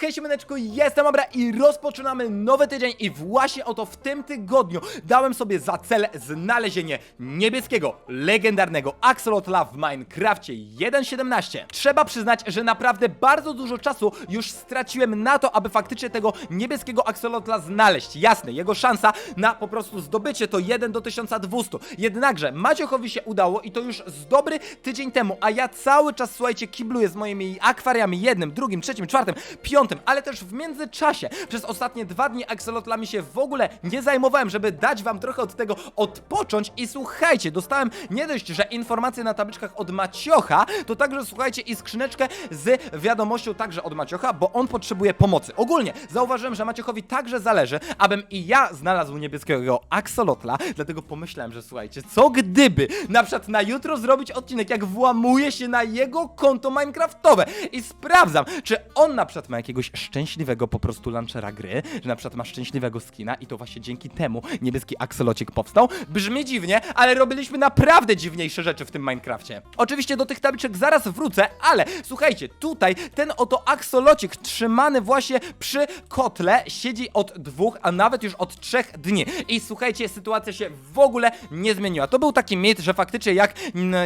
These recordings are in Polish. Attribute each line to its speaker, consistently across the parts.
Speaker 1: Hej siemaneczko, jestem Abra i rozpoczynamy nowy tydzień i właśnie oto w tym tygodniu dałem sobie za cel znalezienie niebieskiego, legendarnego Axolotla w Minecrafcie 1.17. Trzeba przyznać, że naprawdę bardzo dużo czasu już straciłem na to, aby faktycznie tego niebieskiego Axolotla znaleźć. Jasne, jego szansa na po prostu zdobycie to 1 do 1200. Jednakże Maciochowi się udało i to już z dobry tydzień temu, a ja cały czas, słuchajcie, kibluję z moimi akwariami jednym, drugim, trzecim, czwartym, piątym, ale też w międzyczasie. Przez ostatnie dwa dni axolotlami się w ogóle nie zajmowałem, żeby dać wam trochę od tego odpocząć. I słuchajcie, dostałem nie dość, że informacje na tabliczkach od Maciocha, to także słuchajcie i skrzyneczkę z wiadomością także od Maciocha, bo on potrzebuje pomocy. Ogólnie zauważyłem, że Maciochowi także zależy, abym i ja znalazł niebieskiego axolotla, dlatego pomyślałem, że słuchajcie, co gdyby na przykład na jutro zrobić odcinek, jak włamuję się na jego konto minecraftowe. I sprawdzam, czy on na przykład ma jakiegoś szczęśliwego po prostu launchera gry, że na przykład ma szczęśliwego skina i to właśnie dzięki temu niebieski aksolocik powstał. Brzmi dziwnie, ale robiliśmy naprawdę dziwniejsze rzeczy w tym Minecrafcie. Oczywiście do tych tabliczek zaraz wrócę, ale słuchajcie, tutaj ten oto aksolocik trzymany właśnie przy kotle siedzi od dwóch, a nawet już od trzech dni. I słuchajcie, sytuacja się w ogóle nie zmieniła. To był taki mit, że faktycznie jak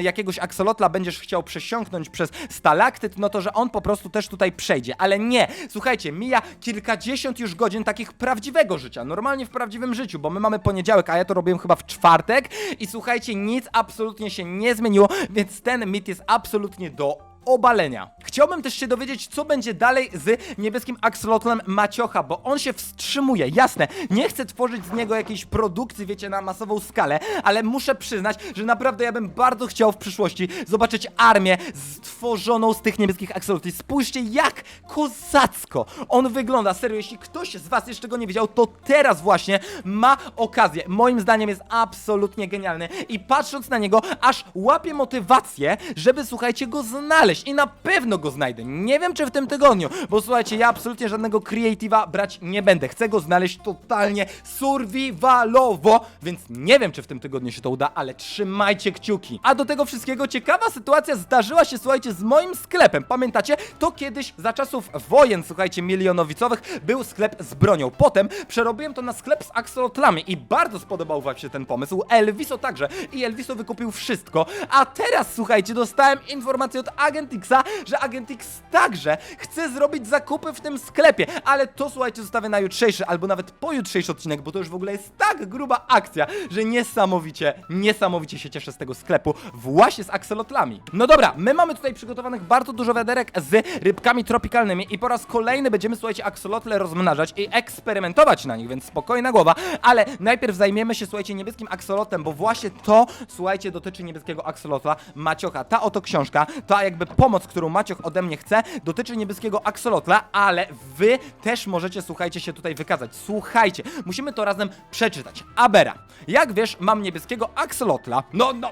Speaker 1: jakiegoś aksolotla będziesz chciał przesiąknąć przez stalaktyt, no to że on po prostu też tutaj przejdzie. Ale nie, słuchajcie, mija kilkadziesiąt już godzin takich prawdziwego życia, normalnie w prawdziwym życiu, bo my mamy poniedziałek, a ja to robiłem chyba w czwartek i słuchajcie, nic absolutnie się nie zmieniło, więc ten mit jest absolutnie do obalenia. Chciałbym też się dowiedzieć, co będzie dalej z niebieskim axolotlem Maciocha, bo on się wstrzymuje. Jasne, nie chcę tworzyć z niego jakiejś produkcji, wiecie, na masową skalę, ale muszę przyznać, że naprawdę ja bym bardzo chciał w przyszłości zobaczyć armię stworzoną z tych niebieskich axolotli. Spójrzcie, jak kozacko on wygląda. Serio, jeśli ktoś z was jeszcze go nie widział, to teraz właśnie ma okazję. Moim zdaniem jest absolutnie genialny i patrząc na niego, aż łapię motywację, żeby, słuchajcie, go znaleźć i na pewno go znajdę. Nie wiem, czy w tym tygodniu, bo słuchajcie, ja absolutnie żadnego creative'a brać nie będę. Chcę go znaleźć totalnie survivalowo, więc nie wiem, czy w tym tygodniu się to uda, ale trzymajcie kciuki. A do tego wszystkiego ciekawa sytuacja zdarzyła się, słuchajcie, z moim sklepem. Pamiętacie? To kiedyś za czasów wojen, słuchajcie, milionowicowych był sklep z bronią. Potem przerobiłem to na sklep z axolotlami i bardzo spodobał wam się ten pomysł. Elviso także i Elviso wykupił wszystko. A teraz, słuchajcie, dostałem informację od Agentixa, że Agentix także chce zrobić zakupy w tym sklepie, ale to słuchajcie, zostawię na jutrzejszy albo nawet pojutrzejszy odcinek, bo to już w ogóle jest tak gruba akcja, że niesamowicie, niesamowicie się cieszę z tego sklepu właśnie z axolotlami. No dobra, my mamy tutaj przygotowanych bardzo dużo wiaderek z rybkami tropikalnymi i po raz kolejny będziemy, słuchajcie, axolotle rozmnażać i eksperymentować na nich, więc spokojna głowa, ale najpierw zajmiemy się, słuchajcie, niebieskim axolotem, bo właśnie to, słuchajcie, dotyczy niebieskiego axolotla Maciocha. Ta oto książka, ta jakby pomoc, którą Macioch ode mnie chce, dotyczy niebieskiego axolotla, ale wy też możecie, słuchajcie, się tutaj wykazać. Słuchajcie, musimy to razem przeczytać. Abera, jak wiesz, mam niebieskiego axolotla. No, no,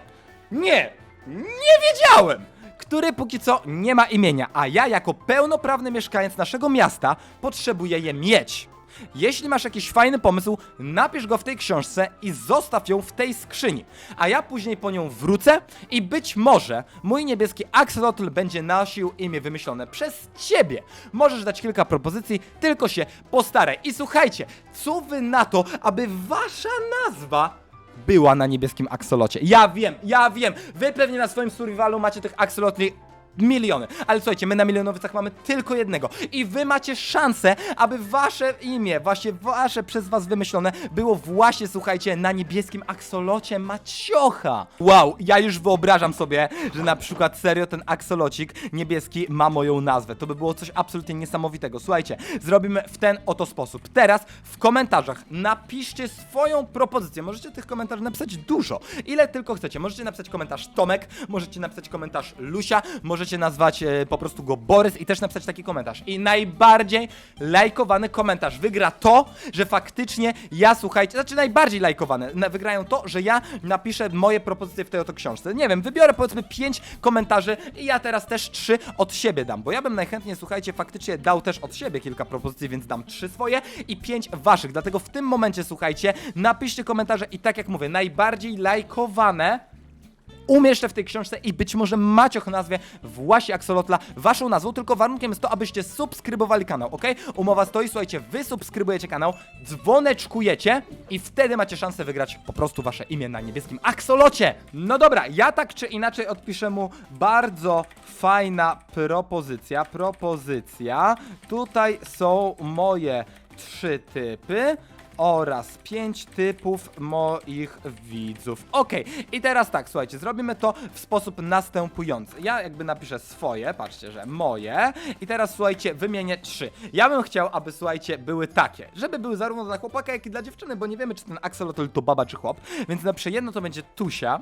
Speaker 1: nie, nie wiedziałem! który póki co nie ma imienia, a ja jako pełnoprawny mieszkaniec naszego miasta potrzebuję je mieć. Jeśli masz jakiś fajny pomysł, napisz go w tej książce i zostaw ją w tej skrzyni, a ja później po nią wrócę i być może mój niebieski axolotl będzie nosił imię wymyślone przez ciebie. Możesz dać kilka propozycji, tylko się postaraj. I słuchajcie, co wy na to, aby wasza nazwa była na niebieskim aksolocie. Ja wiem, ja wiem. Wy pewnie na swoim survivalu macie tych aksolotli miliony. Ale słuchajcie, my na milionowycach mamy tylko jednego. I wy macie szansę, aby wasze imię, właśnie wasze przez was wymyślone, było właśnie, słuchajcie, na niebieskim aksolocie Maciocha. Wow, ja już wyobrażam sobie, że na przykład serio ten aksolocik niebieski ma moją nazwę. To by było coś absolutnie niesamowitego. Słuchajcie, zrobimy w ten oto sposób. Teraz w komentarzach napiszcie swoją propozycję. Możecie tych komentarzy napisać dużo. Ile tylko chcecie. Możecie napisać komentarz Tomek, możecie napisać komentarz Lusia, możecie nazwać e, po prostu go Borys i też napisać taki komentarz. I najbardziej lajkowany komentarz wygra to, że faktycznie ja, słuchajcie, znaczy najbardziej lajkowane, na- wygrają to, że ja napiszę moje propozycje w tej oto książce. Nie wiem, wybiorę powiedzmy 5 komentarzy i ja teraz też 3 od siebie dam, bo ja bym najchętniej, słuchajcie, faktycznie dał też od siebie kilka propozycji, więc dam 3 swoje i 5 waszych. Dlatego w tym momencie, słuchajcie, napiszcie komentarze i tak jak mówię, najbardziej lajkowane umieszczę w tej książce i być może Macioch nazwie właśnie Axolotla waszą nazwą, tylko warunkiem jest to, abyście subskrybowali kanał, ok? Umowa stoi, słuchajcie, wy subskrybujecie kanał, dzwoneczkujecie i wtedy macie szansę wygrać po prostu wasze imię na niebieskim Axolocie. No dobra, ja tak czy inaczej odpiszę mu bardzo fajna propozycja, propozycja. Tutaj są moje trzy typy oraz pięć typów moich widzów. Okej, i teraz tak, słuchajcie, zrobimy to w sposób następujący. Ja jakby napiszę swoje, patrzcie, że moje i teraz słuchajcie, wymienię trzy. Ja bym chciał, aby słuchajcie, były takie, żeby były zarówno dla chłopaka, jak i dla dziewczyny, bo nie wiemy, czy ten axolotl to baba, czy chłop, więc napiszę jedno to będzie Tusia,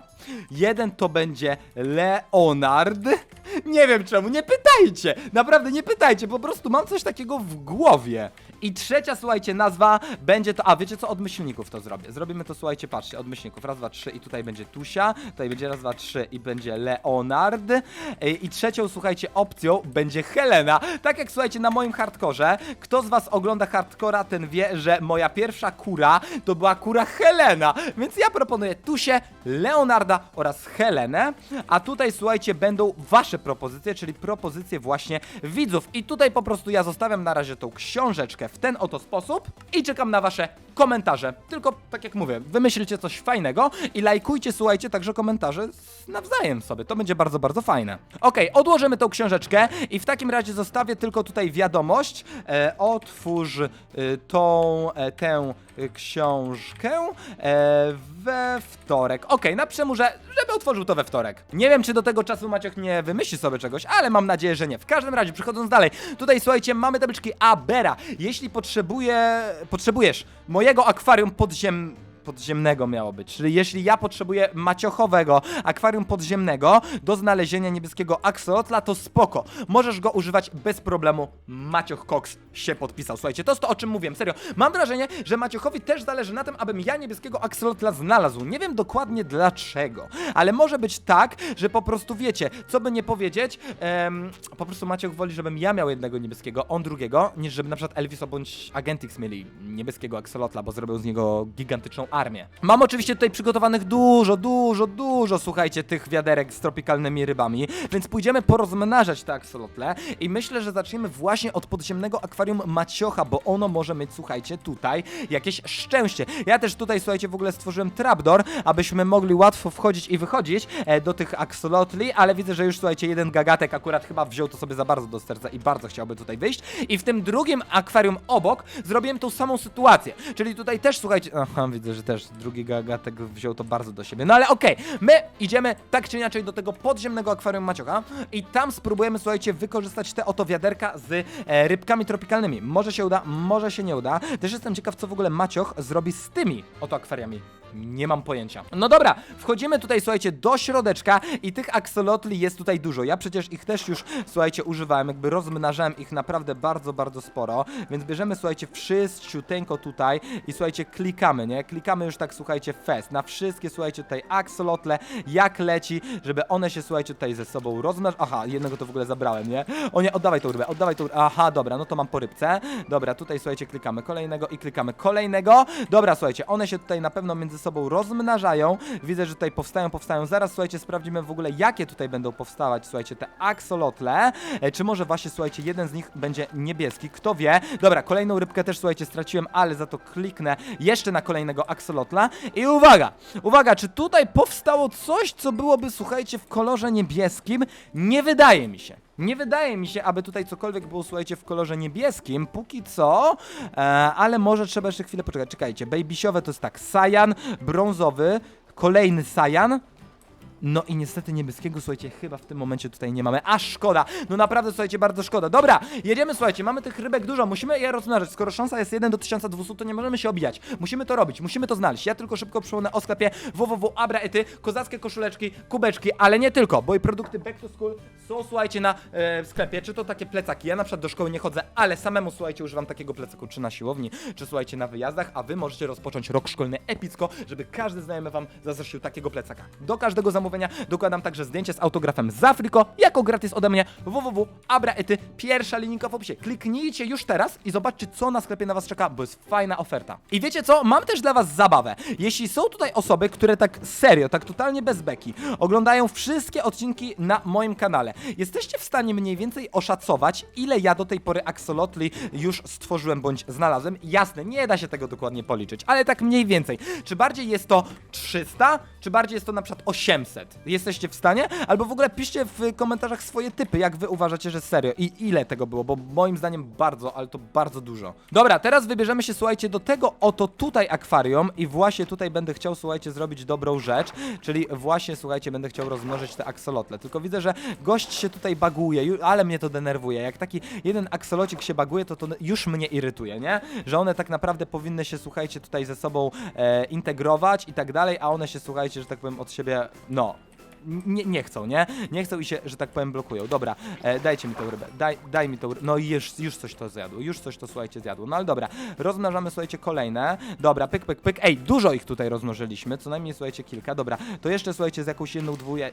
Speaker 1: jeden to będzie Leonard, nie wiem czemu, nie pytajcie, naprawdę nie pytajcie, po prostu mam coś takiego w głowie. I trzecia, słuchajcie, nazwa będzie to. A wiecie co? Od myślników to zrobię. Zrobimy to, słuchajcie, patrzcie, od myślników. Raz, dwa, trzy i tutaj będzie Tusia. Tutaj będzie raz, dwa, trzy i będzie Leonard. I, i trzecią, słuchajcie, opcją będzie Helena. Tak jak słuchajcie, na moim hardkorze. Kto z was ogląda hardcora, ten wie, że moja pierwsza kura to była kura Helena. Więc ja proponuję Tusię, Leonarda oraz Helenę. A tutaj, słuchajcie, będą wasze propozycje, czyli propozycje właśnie widzów. I tutaj po prostu ja zostawiam na razie tą książeczkę w ten oto sposób i czekam na wasze komentarze. Tylko, tak jak mówię, wymyślcie coś fajnego i lajkujcie, słuchajcie, także komentarze nawzajem sobie. To będzie bardzo, bardzo fajne. Okej, odłożymy tą książeczkę i w takim razie zostawię tylko tutaj wiadomość. E, otwórz e, tą, e, tę książkę e, we wtorek. Okej, napiszę mu, że, żeby otworzył to we wtorek. Nie wiem, czy do tego czasu Maciek nie wymyśli sobie czegoś, ale mam nadzieję, że nie. W każdym razie, przechodząc dalej, tutaj słuchajcie, mamy tabliczki Abera. Jeśli potrzebuje, potrzebujesz mojego akwarium podziem podziemnego miało być. Czyli jeśli ja potrzebuję maciochowego akwarium podziemnego do znalezienia niebieskiego axolotla, to spoko. Możesz go używać bez problemu. Macioch Cox się podpisał. Słuchajcie, to jest to, o czym mówiłem. Serio. Mam wrażenie, że Maciochowi też zależy na tym, abym ja niebieskiego axolotla znalazł. Nie wiem dokładnie dlaczego, ale może być tak, że po prostu wiecie, co by nie powiedzieć, em, po prostu Macioch woli, żebym ja miał jednego niebieskiego, on drugiego, niż żeby na przykład Elviso bądź Agentix mieli niebieskiego axolotla, bo zrobią z niego gigantyczną armię. Mam oczywiście tutaj przygotowanych dużo, dużo, dużo, słuchajcie, tych wiaderek z tropikalnymi rybami, więc pójdziemy porozmnażać te axolotle i myślę, że zaczniemy właśnie od podziemnego akwarium Maciocha, bo ono może mieć, słuchajcie, tutaj jakieś szczęście. Ja też tutaj, słuchajcie, w ogóle stworzyłem trapdoor, abyśmy mogli łatwo wchodzić i wychodzić e, do tych axolotli, ale widzę, że już, słuchajcie, jeden gagatek akurat chyba wziął to sobie za bardzo do serca i bardzo chciałby tutaj wyjść. I w tym drugim akwarium obok zrobiłem tą samą sytuację. Czyli tutaj też, słuchajcie, aha, widzę, że też drugi gagatek wziął to bardzo do siebie. No ale okej, my idziemy tak czy inaczej do tego podziemnego akwarium Maciocha i tam spróbujemy, słuchajcie, wykorzystać te oto wiaderka z e, rybkami tropikalnymi. Może się uda, może się nie uda. Też jestem ciekaw, co w ogóle Macioch zrobi z tymi oto akwariami. Nie mam pojęcia. No dobra, wchodzimy tutaj, słuchajcie, do środeczka i tych aksolotli jest tutaj dużo. Ja przecież ich też już, słuchajcie, używałem, jakby rozmnażałem ich naprawdę bardzo, bardzo sporo, więc bierzemy, słuchajcie, wszyściuteńko tutaj i słuchajcie, klikamy, nie? Klikamy już tak, słuchajcie, fest na wszystkie, słuchajcie, tutaj aksolotle, jak leci, żeby one się, słuchajcie, tutaj ze sobą rozmnażały. Aha, jednego to w ogóle zabrałem, nie? O nie, oddawaj tą rybę, oddawaj tą. Aha, dobra, no to mam po rybce. Dobra, tutaj, słuchajcie, klikamy kolejnego i klikamy kolejnego. Dobra, słuchajcie, one się tutaj na pewno między sobą rozmnażają. Widzę, że tutaj powstają, powstają. Zaraz, słuchajcie, sprawdzimy w ogóle, jakie tutaj będą powstawać, słuchajcie, te aksolotle. E, czy może właśnie, słuchajcie, jeden z nich będzie niebieski, kto wie. Dobra, kolejną rybkę też, słuchajcie, straciłem, ale za to kliknę jeszcze na kolejnego aksolotla. I uwaga, uwaga, czy tutaj powstało coś, co byłoby, słuchajcie, w kolorze niebieskim? Nie wydaje mi się. Nie wydaje mi się, aby tutaj cokolwiek było, słuchajcie, w kolorze niebieskim, póki co, e, ale może trzeba jeszcze chwilę poczekać. Czekajcie, babysiowe to jest tak, sajan, brązowy, kolejny sajan, no i niestety niebieskiego, słuchajcie, chyba w tym momencie tutaj nie mamy. A szkoda! No naprawdę, słuchajcie, bardzo szkoda. Dobra, jedziemy, słuchajcie, mamy tych rybek dużo, musimy je rozmnażyć. Skoro szansa jest 1 do 1200, to nie możemy się obijać. Musimy to robić, musimy to znaleźć. Ja tylko szybko przypomnę o sklepie www.abraety, kozackie koszuleczki, kubeczki, ale nie tylko, bo i produkty back to school są, słuchajcie, na e, w sklepie. Czy to takie plecaki? Ja na przykład do szkoły nie chodzę, ale samemu, słuchajcie, używam takiego plecaku czy na siłowni, czy słuchajcie, na wyjazdach, a wy możecie rozpocząć rok szkolny epicko, żeby każdy znajomy wam zazdrościł takiego plecaka. Do każdego zamówienia zamówienia dokładam także zdjęcie z autografem z Afriko, jako gratis ode mnie www.abraety, pierwsza linijka w opisie. Kliknijcie już teraz i zobaczcie, co na sklepie na was czeka, bo jest fajna oferta. I wiecie co? Mam też dla was zabawę. Jeśli są tutaj osoby, które tak serio, tak totalnie bez beki, oglądają wszystkie odcinki na moim kanale, jesteście w stanie mniej więcej oszacować, ile ja do tej pory axolotli już stworzyłem bądź znalazłem? Jasne, nie da się tego dokładnie policzyć, ale tak mniej więcej. Czy bardziej jest to 300, czy bardziej jest to na przykład 800? Jesteście w stanie? Albo w ogóle piszcie w komentarzach swoje typy, jak wy uważacie, że serio i ile tego było, bo moim zdaniem bardzo, ale to bardzo dużo. Dobra, teraz wybierzemy się, słuchajcie, do tego oto tutaj akwarium i właśnie tutaj będę chciał, słuchajcie, zrobić dobrą rzecz, czyli właśnie, słuchajcie, będę chciał rozmnożyć te aksolotle. Tylko widzę, że gość się tutaj baguje, ale mnie to denerwuje. Jak taki jeden aksolocik się baguje, to to już mnie irytuje, nie? Że one tak naprawdę powinny się, słuchajcie, tutaj ze sobą e, integrować i tak dalej, a one się, słuchajcie, że tak powiem, od siebie, no, nie, nie chcą, nie? Nie chcą i się, że tak powiem, blokują. Dobra, e, dajcie mi tą rybę, daj, daj mi tą rybę. No i już, już coś to zjadło, już coś to, słuchajcie, zjadło. No ale dobra, rozmnażamy, słuchajcie, kolejne. Dobra, pyk, pyk, pyk. Ej, dużo ich tutaj rozmnożyliśmy, co najmniej, słuchajcie, kilka. Dobra, to jeszcze, słuchajcie, z jakąś jedną dwóje...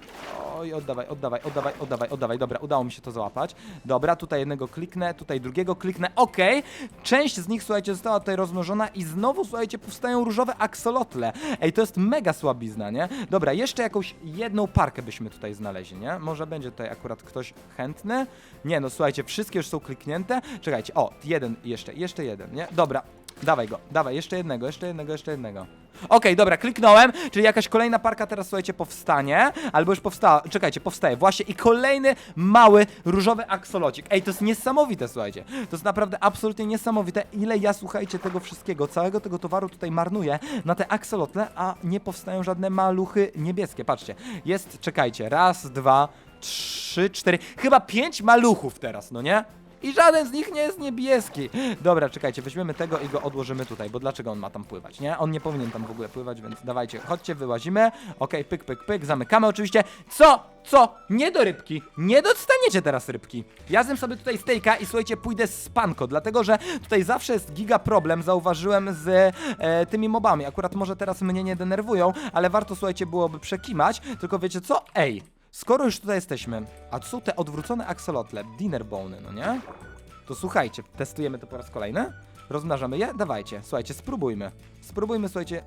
Speaker 1: Oj, oddawaj, oddawaj, oddawaj, oddawaj, oddawaj. Dobra, udało mi się to załapać. Dobra, tutaj jednego kliknę, tutaj drugiego kliknę. Okej, część z nich, słuchajcie, została tutaj rozmnożona i znowu, słuchajcie, powstają różowe aksolotle. Ej, to jest mega słabizna, nie? Dobra, jeszcze jakąś jedną parkę byśmy tutaj znaleźli, nie? Może będzie tutaj akurat ktoś chętny? Nie, no słuchajcie, wszystkie już są kliknięte. Czekajcie, o, jeden jeszcze, jeszcze jeden, nie? Dobra, dawaj go, dawaj, jeszcze jednego, jeszcze jednego, jeszcze jednego. Okej, dobra, kliknąłem, czyli jakaś kolejna parka teraz, słuchajcie, powstanie, albo już powstała, czekajcie, powstaje, właśnie i kolejny mały różowy aksolocik. Ej, to jest niesamowite, słuchajcie, to jest naprawdę absolutnie niesamowite, ile ja, słuchajcie, tego wszystkiego, całego tego towaru tutaj marnuję na te aksolotle, a nie powstają żadne maluchy niebieskie, patrzcie, jest, czekajcie, raz, dwa, trzy, cztery, chyba pięć maluchów teraz, no nie? I żaden z nich nie jest niebieski. Dobra, czekajcie, weźmiemy tego i go odłożymy tutaj, bo dlaczego on ma tam pływać, nie? On nie powinien tam w ogóle pływać, więc dawajcie, chodźcie, wyłazimy. Okej, pyk, pyk, pyk, zamykamy oczywiście. Co? Co? Nie do rybki. Nie dostaniecie teraz rybki. Ja zjem sobie tutaj stejka i słuchajcie, pójdę z panko, dlatego że tutaj zawsze jest giga problem, zauważyłem z e, tymi mobami. Akurat może teraz mnie nie denerwują, ale warto, słuchajcie, byłoby przekimać, tylko wiecie co? Ej, Skoro już tutaj jesteśmy, a tu te odwrócone aksolotle, dinner bony, no nie? To słuchajcie, testujemy to po raz kolejny? Rozmnażamy je? Dawajcie, słuchajcie, spróbujmy. Spróbujmy, słuchajcie.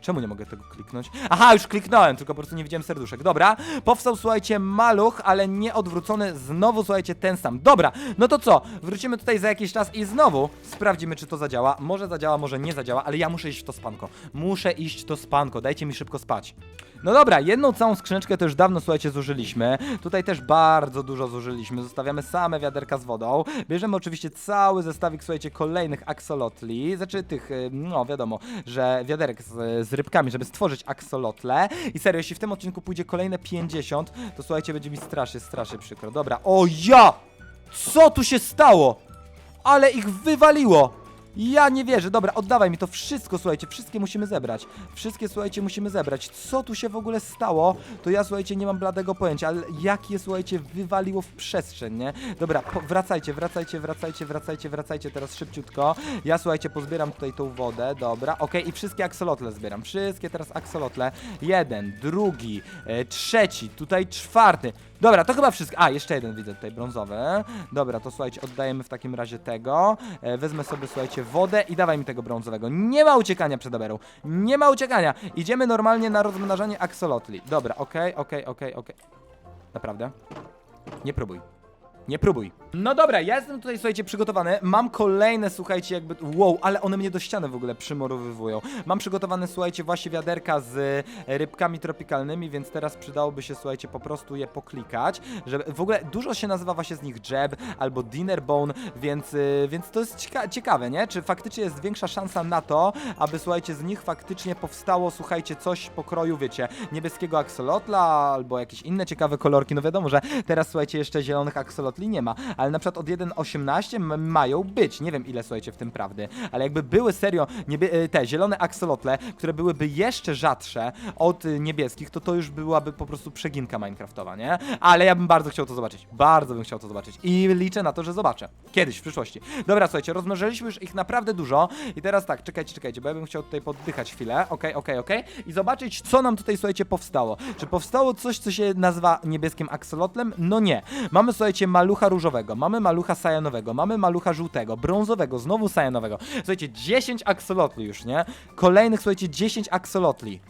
Speaker 1: Czemu nie mogę tego kliknąć? Aha, już kliknąłem, tylko po prostu nie widziałem serduszek. Dobra, powstał, słuchajcie, maluch, ale nie odwrócony. Znowu, słuchajcie, ten sam. Dobra, no to co? Wrócimy tutaj za jakiś czas i znowu sprawdzimy, czy to zadziała. Może zadziała, może nie zadziała, ale ja muszę iść w to spanko. Muszę iść w to spanko, dajcie mi szybko spać. No dobra, jedną całą skrzyneczkę to już dawno, słuchajcie, zużyliśmy. Tutaj też bardzo dużo zużyliśmy. Zostawiamy same wiaderka z wodą. Bierzemy oczywiście cały zestawik, słuchajcie, kolejnych aksolotli. Znaczy tych, y, no wiadomo, że wiaderek z, z rybkami, żeby stworzyć aksolotle. I serio, jeśli w tym odcinku pójdzie kolejne 50, to słuchajcie, będzie mi strasznie, strasznie przykro. Dobra, o ja! Co tu się stało? Ale ich wywaliło! Ja nie wierzę, dobra, oddawaj mi to wszystko, słuchajcie, wszystkie musimy zebrać. Wszystkie, słuchajcie, musimy zebrać. Co tu się w ogóle stało, to ja, słuchajcie, nie mam bladego pojęcia, ale jak je, słuchajcie, wywaliło w przestrzeń, nie? Dobra, wracajcie, wracajcie, wracajcie, wracajcie, wracajcie teraz szybciutko. Ja, słuchajcie, pozbieram tutaj tą wodę, dobra, okej, i wszystkie aksolotle zbieram. Wszystkie teraz aksolotle. Jeden, drugi, e, trzeci, tutaj czwarty. Dobra, to chyba wszystko. A, jeszcze jeden widzę tutaj brązowy. Dobra, to słuchajcie, oddajemy w takim razie tego. E, wezmę sobie, słuchajcie, wodę i dawaj mi tego brązowego. Nie ma uciekania przed Aberą. Nie ma uciekania. Idziemy normalnie na rozmnażanie aksolotli. Dobra, okej, okej, okej, okej. Naprawdę? Nie próbuj. Nie próbuj. No dobra, ja jestem tutaj, słuchajcie, przygotowany. Mam kolejne, słuchajcie, jakby. Wow, ale one mnie do ściany w ogóle przymorowywują. Mam przygotowane, słuchajcie, właśnie wiaderka z e, rybkami tropikalnymi, więc teraz przydałoby się, słuchajcie, po prostu je poklikać. Żeby w ogóle dużo się nazywa właśnie z nich jab albo dinner bone, więc, y, więc to jest cieka ciekawe, nie? Czy faktycznie jest większa szansa na to, aby, słuchajcie, z nich faktycznie powstało, słuchajcie, coś pokroju, wiecie, niebieskiego aksolotla albo jakieś inne ciekawe kolorki. No wiadomo, że teraz, słuchajcie, jeszcze zielonych aksolotli axolotli nie ma, ale na przykład od 1.18 m- mają być. Nie wiem ile słuchajcie w tym prawdy, ale jakby były serio niebie- e, te zielone axolotle, które byłyby jeszcze rzadsze od y, niebieskich, to to już byłaby po prostu przeginka Minecraftowa, nie? Ale ja bym bardzo chciał to zobaczyć. Bardzo bym chciał to zobaczyć. I liczę na to, że zobaczę. Kiedyś, w przyszłości. Dobra, słuchajcie, rozmnożyliśmy już ich naprawdę dużo. I teraz tak, czekajcie, czekajcie, bo ja bym chciał tutaj poddychać chwilę. Okej, okej, okej. I zobaczyć, co nam tutaj, słuchajcie, powstało. Czy powstało coś, co się nazywa niebieskim axolotlem? No nie. Mamy, słuchajcie, malucha różowego, mamy malucha sajanowego, mamy malucha żółtego, brązowego, znowu sajanowego. Słuchajcie, 10 axolotli już, nie? Kolejnych, słuchajcie, 10 axolotli.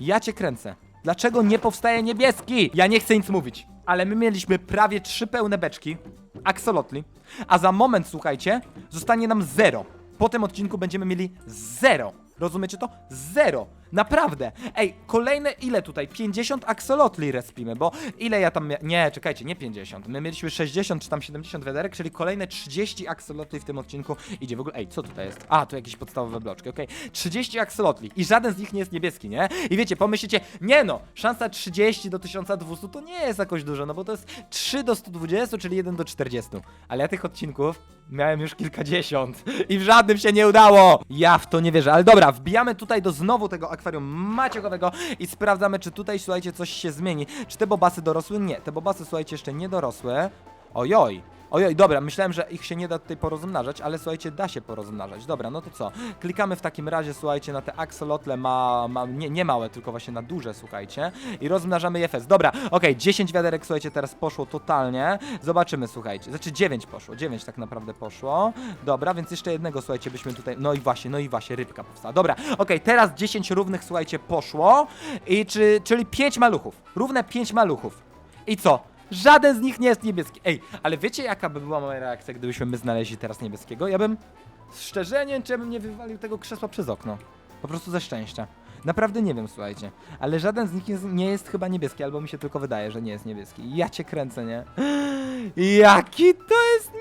Speaker 1: Ja cię kręcę. Dlaczego nie powstaje niebieski? Ja nie chcę nic mówić, ale my mieliśmy prawie trzy pełne beczki axolotli, a za moment, słuchajcie, zostanie nam zero. Po tym odcinku będziemy mieli zero. Rozumiecie to? Zero. Naprawdę. Ej, kolejne ile tutaj? 50 axolotli respimy, bo ile ja tam Nie, czekajcie, nie 50. My mieliśmy 60 czy tam 70 wiaderek, czyli kolejne 30 axolotli w tym odcinku idzie. W ogóle, ej, co tutaj jest? A, tu jakieś podstawowe bloczki, okej. 30 axolotli i żaden z nich nie jest niebieski, nie? I wiecie, pomyślicie, nie no, szansa 30 do 1200 to nie jest jakoś dużo, no bo to jest 3 do 120, czyli 1 do 40. Ale ja tych odcinków miałem już kilkadziesiąt i w żadnym się nie udało. Ja w to nie wierzę, ale dobra, wbijamy tutaj do znowu tego akwarium maciokowego i sprawdzamy, czy tutaj, słuchajcie, coś się zmieni. Czy te bobasy dorosły? Nie, te bobasy, słuchajcie, jeszcze nie dorosły. Ojoj. Ojoj, dobra, myślałem, że ich się nie da tutaj porozmnażać, ale słuchajcie, da się porozmnażać. Dobra, no to co? Klikamy w takim razie, słuchajcie, na te axolotle, ma, ma nie, nie małe, tylko właśnie na duże, słuchajcie. I rozmnażamy je fest. Dobra, okej, 10 wiaderek, słuchajcie, teraz poszło totalnie. Zobaczymy, słuchajcie. Znaczy 9 poszło, 9 tak naprawdę poszło. Dobra, więc jeszcze jednego, słuchajcie, byśmy tutaj... No i właśnie, no i właśnie, rybka powstała. Dobra, okej, teraz 10 równych, słuchajcie, poszło. I czy, czyli 5 maluchów. Równe 5 maluchów. I co? Żaden z nich nie jest niebieski. Ej, ale wiecie jaka by była moja reakcja, gdybyśmy my znaleźli teraz niebieskiego? Ja bym, szczerze nie wiem, czy ja bym nie wywalił tego krzesła przez okno. Po prostu ze szczęścia. Naprawdę nie wiem, słuchajcie. Ale żaden z nich jest, nie jest chyba niebieski, albo mi się tylko wydaje, że nie jest niebieski. Ja cię kręcę, nie? Jaki to jest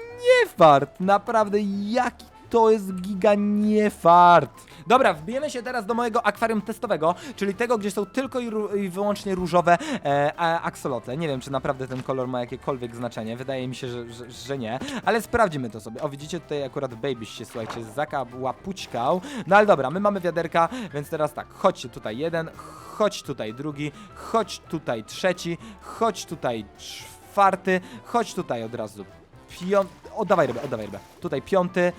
Speaker 1: niefart! Naprawdę, jaki to jest giga niefart! Dobra, wbijemy się teraz do mojego akwarium testowego, czyli tego, gdzie są tylko i, i wyłącznie różowe e. Nie wiem, czy naprawdę ten kolor ma jakiekolwiek znaczenie. Wydaje mi się, że, że, że nie, ale sprawdzimy to sobie. O, widzicie, tutaj akurat Babyś się, słuchajcie, zakałapućkał. No ale dobra, my mamy wiaderka, więc teraz tak, chodźcie tutaj jeden, chodź tutaj drugi, chodź tutaj trzeci, chodź tutaj czwarty, chodź tutaj od razu piąty. Oddawaj rybę, oddawaj rybę. Tutaj piąty, e,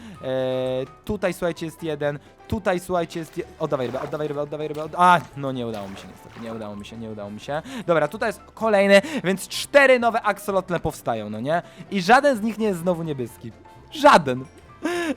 Speaker 1: tutaj słuchajcie jest jeden, tutaj słuchajcie jest. Je... Oddawaj rybę, oddawaj rybę, oddawaj rybę. Odd... A, no nie udało mi się niestety, nie udało mi się, nie udało mi się. Dobra, tutaj jest kolejny, więc cztery nowe axolotle powstają, no nie? I żaden z nich nie jest znowu niebieski. Żaden.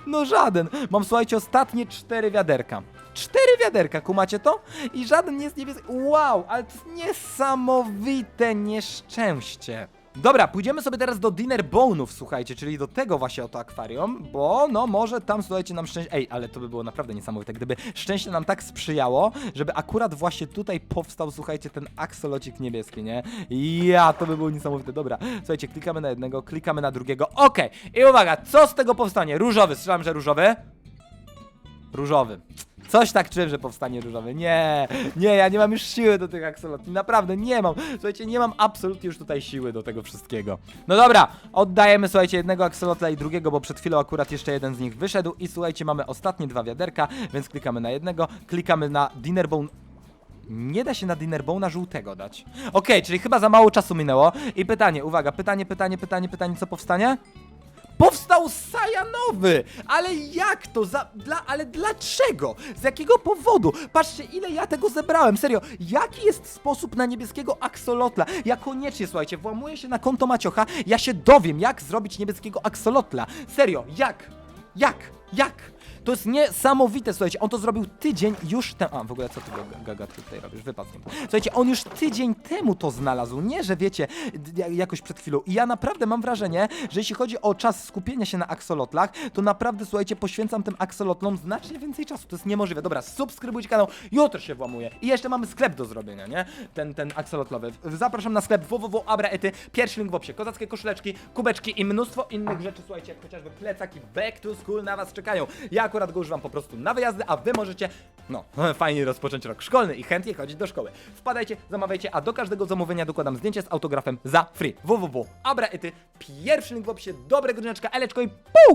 Speaker 1: No żaden. Mam słuchajcie ostatnie cztery wiaderka. Cztery wiaderka, kumacie to? I żaden nie jest niebieski. Wow, ale to jest niesamowite nieszczęście. Dobra, pójdziemy sobie teraz do Dinner Bone'ów, słuchajcie, czyli do tego właśnie oto akwarium, bo no może tam, słuchajcie, nam szczęście... Ej, ale to by było naprawdę niesamowite, gdyby szczęście nam tak sprzyjało, żeby akurat właśnie tutaj powstał, słuchajcie, ten aksolocik niebieski, nie? Ja, to by było niesamowite. Dobra, słuchajcie, klikamy na jednego, klikamy na drugiego, okej. I uwaga, co z tego powstanie? Różowy, strzelam, że różowy? Różowy. Coś tak czułem, że powstanie różowy. Nie, nie, ja nie mam już siły do tych aksolotli. Naprawdę nie mam. Słuchajcie, nie mam absolutnie już tutaj siły do tego wszystkiego. No dobra, oddajemy, słuchajcie, jednego aksolotla i drugiego, bo przed chwilą akurat jeszcze jeden z nich wyszedł. I słuchajcie, mamy ostatnie dwa wiaderka, więc klikamy na jednego, klikamy na Dinnerbone. Nie da się na Dinnerbona żółtego dać. Okej, czyli chyba za mało czasu minęło. I pytanie, uwaga, pytanie, pytanie, pytanie, pytanie, co powstanie? Powstał Sajanowy! Ale jak to? Za, dla, ale dlaczego? Z jakiego powodu? Patrzcie, ile ja tego zebrałem. Serio, jaki jest sposób na niebieskiego aksolotla? Ja koniecznie, słuchajcie, włamuję się na konto Maciocha, ja się dowiem, jak zrobić niebieskiego aksolotla. Serio, jak? Jak? Jak? To jest niesamowite, słuchajcie, on to zrobił tydzień już temu. A, w ogóle co ty Gaga, tutaj robisz? Wypadł. stąd. Słuchajcie, on już tydzień temu to znalazł, nie, że wiecie, jakoś przed chwilą. I ja naprawdę mam wrażenie, że jeśli chodzi o czas skupienia się na aksolotlach, to naprawdę, słuchajcie, poświęcam tym aksolotlom znacznie więcej czasu. To jest niemożliwe. Dobra, subskrybujcie kanał, jutro się włamuję. I jeszcze mamy sklep do zrobienia, nie? Ten, ten aksolotlowy. Zapraszam na sklep www.abraety, pierwszy link w opisie. Kozackie koszuleczki, kubeczki i mnóstwo innych rzeczy, słuchajcie, jak chociażby plecaki back to school na was czekają. Ja akurat go używam po prostu na wyjazdy, a wy możecie, no, fajnie rozpocząć rok szkolny i chętnie chodzić do szkoły. Wpadajcie, zamawiajcie, a do każdego zamówienia dokładam zdjęcie z autografem za free. www.abraety. Pierwszy link w opisie. Dobrego dnieczka, eleczko i pół!